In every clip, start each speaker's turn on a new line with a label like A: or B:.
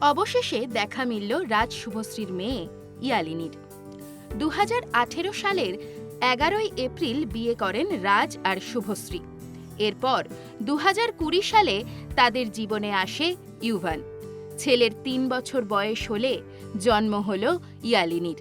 A: অবশেষে দেখা মিলল রাজ শুভশ্রীর মেয়ে ইয়ালিনীর। দুহাজার আঠেরো সালের এগারোই এপ্রিল বিয়ে করেন রাজ আর শুভশ্রী। এরপর দুহাজার কুড়ি সালে তাদের জীবনে আসে ইউভান। ছেলের তিন বছর বয়স হলে জন্ম হল ইয়ালিনীর।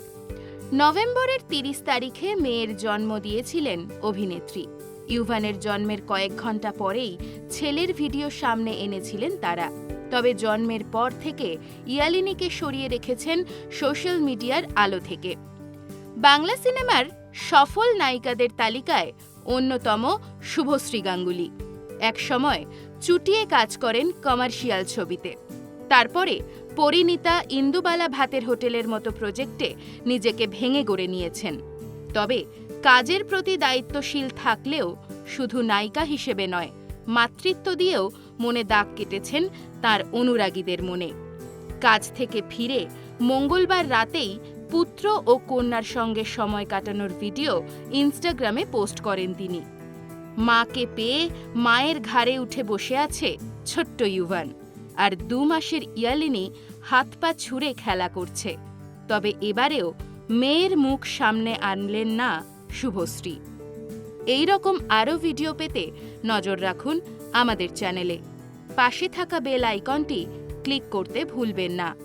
A: নভেম্বরের তিরিশ তারিখে মেয়ের জন্ম দিয়েছিলেন অভিনেত্রী। ইউভানের জন্মের কয়েক ঘণ্টা পরেই ছেলের ভিডিও সামনে এনেছিলেন তারা। তবে জন্মের পর থেকে ইয়ালিনীকে সরিয়ে রেখেছেন সোশ্যাল মিডিয়ার আলো থেকে। বাংলা সিনেমার সফল নায়িকাদের তালিকায় অন্যতম শুভশ্রী গাঙ্গুলি। একসময় চুটিয়ে কাজ করেন কমার্শিয়াল ছবিতে। তারপরে পরিণীতা ইন্দুবালা ভাতের হোটেলের মতো প্রজেক্টে নিজেকে ভেঙে গড়ে নিয়েছেন। তবে কাজের প্রতি দায়িত্বশীল থাকলেও শুধু নায়িকা হিসেবে নয়, মাতৃত্ব দিয়েও মনে দাগ কেটেছেন তার অনুরাগীদের মনে। কাজ থেকে ফিরে মঙ্গলবার রাতেই পুত্র ও কন্যার সঙ্গে সময় কাটানোর ভিডিও ইনস্টাগ্রামে পোস্ট করেন তিনি। মাকে পেয়ে মায়ের ঘাড়ে উঠে বসে আছে ছোট্ট ইউভান আর দু মাসের ইয়ালিনি হাত পা ছুঁড়ে খেলা করছে। তবে এবারেও মেয়ের মুখ সামনে আনলেন না শুভশ্রী। এই রকম আরও ভিডিও পেতে নজর রাখুন আমাদের চ্যানেলে। পাশে থাকা বেল আইকনটি ক্লিক করতে ভুলবেন না।